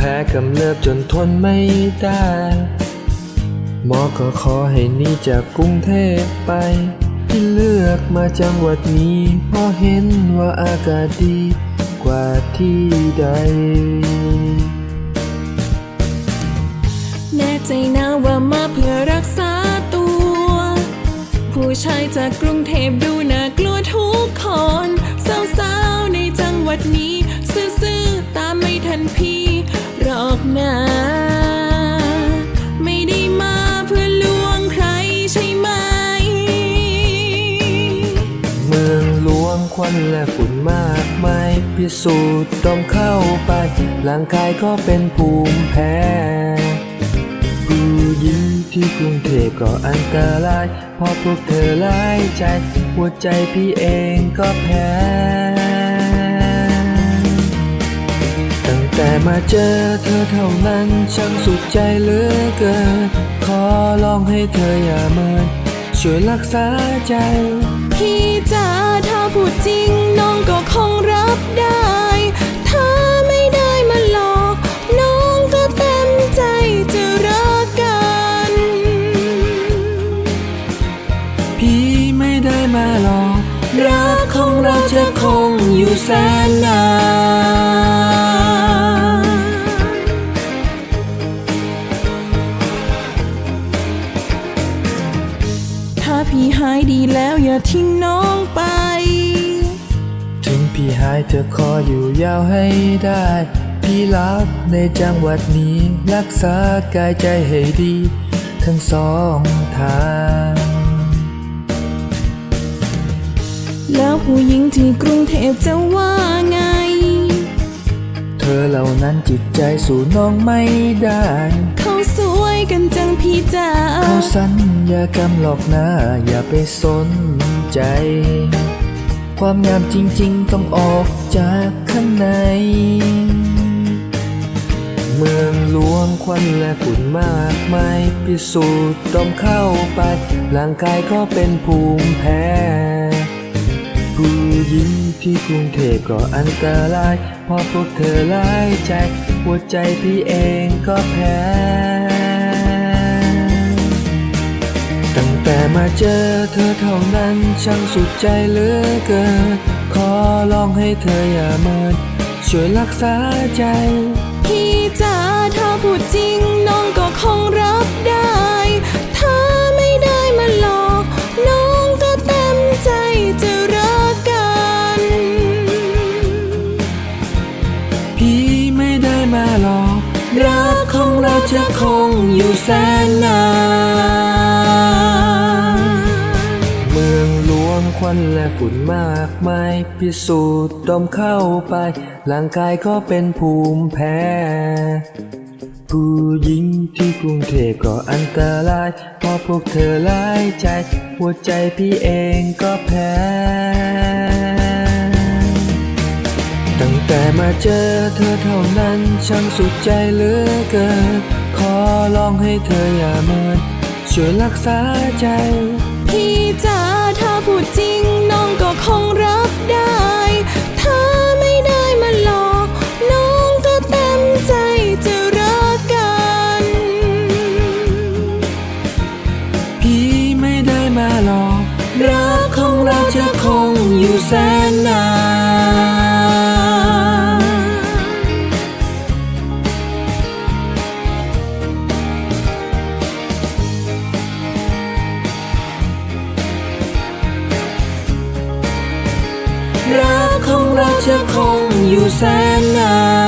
แพ้กำเริบจนทนไม่ได้ หมอก็ขอให้หนีจากกรุงเทพไป ที่เลือกมาจังหวัดนี้ เพราะเห็นว่าอากาศดีกว่าที่ใด แน่ใจนะว่ามาเพื่อรักษาตัว ผู้ชายจากกรุงเทพดูน่ากลัวทุกคนสาวๆในจังหวัดนี้ ช่ไหม เมืองหลวงควันและฝุ่นมากมายพิสูจน์ต้องเข้าไปร่างกายก็เป็นภูมิแพ้ผู้หญิงที่กรุงเทพก็อันตรายเพราะพวกเธอร้ายใจ หัวใจพี่เองก็แพ้ แต่มาเจอเธอเท่านั้นช่างสุดใจเหลือเกิน ขอลองให้เธออย่าเมินช่วยรักษาใจ พี่จ๋าถ้าพูดจริงน้องก็คงรับได้ ถ้าไม่ได้มาหลอก น้องก็เต็มใจจะรักกัน พี่ไม่ได้มาหลอก รักของเราจะคงอยู่แสนนาน ถ้าพี่หายดีแล้วอย่าทิ้งน้องไป ถึงพี่หายเธอขออยู่ยาวให้ได้ พี่รักในจังหวัดนี้ รักษากายใจให้ดี ทั้งสองทาง แล้วผู้หญิงที่กรุงเทพจะว่าไง เธอเหล่านั้นจิตใจสู่น้องไม่ได้ เขาสวยกันจังพี่จ๋าเขาสัญ ญากรรมหลอกหน้าอย่าไปสนใจ ความงามจริงๆ ต้องออกจากข้างใน เมืองหลวงควันและฝุ่นมากมายพิสูจน์ต้องเข้าไปร่างกายก็เป็นภูมิแพ้ผู้หญิงที่กรุงเทพก็อันตรายพราะพวกเธอร้ายใจ หัวใจพี่เองก็แพ้ แต่มาเจอเธอเท่านั้นช่างสุดใจเหลือเกิน ขอลองให้เธออย่าเมินช่วยรักษาใจ พี่จ๋าถ้าพูดจริงน้องก็คงรับได้ ถ้าไม่ได้มาหลอก น้องก็เต็มใจจะรักกัน พี่ไม่ได้มาหลอก รักของเราจะคงอยู่แสนนาน ฝุ่นมากมายพิสูจน์ดมเข้าไป ร่างกายก็เป็นภูมิแพ้ ผู้หญิงที่กรุงเทพก็อันตรายเพราะพวกเธอร้ายใจ หัวใจพี่เองก็แพ้ ตั้งแต่มาเจอเธอเท่านั้นช่างสุดใจเหลือเกิน ขอลองให้เธออย่าเมินช่วยรักษาใจ พี่จ๋าถ้า รั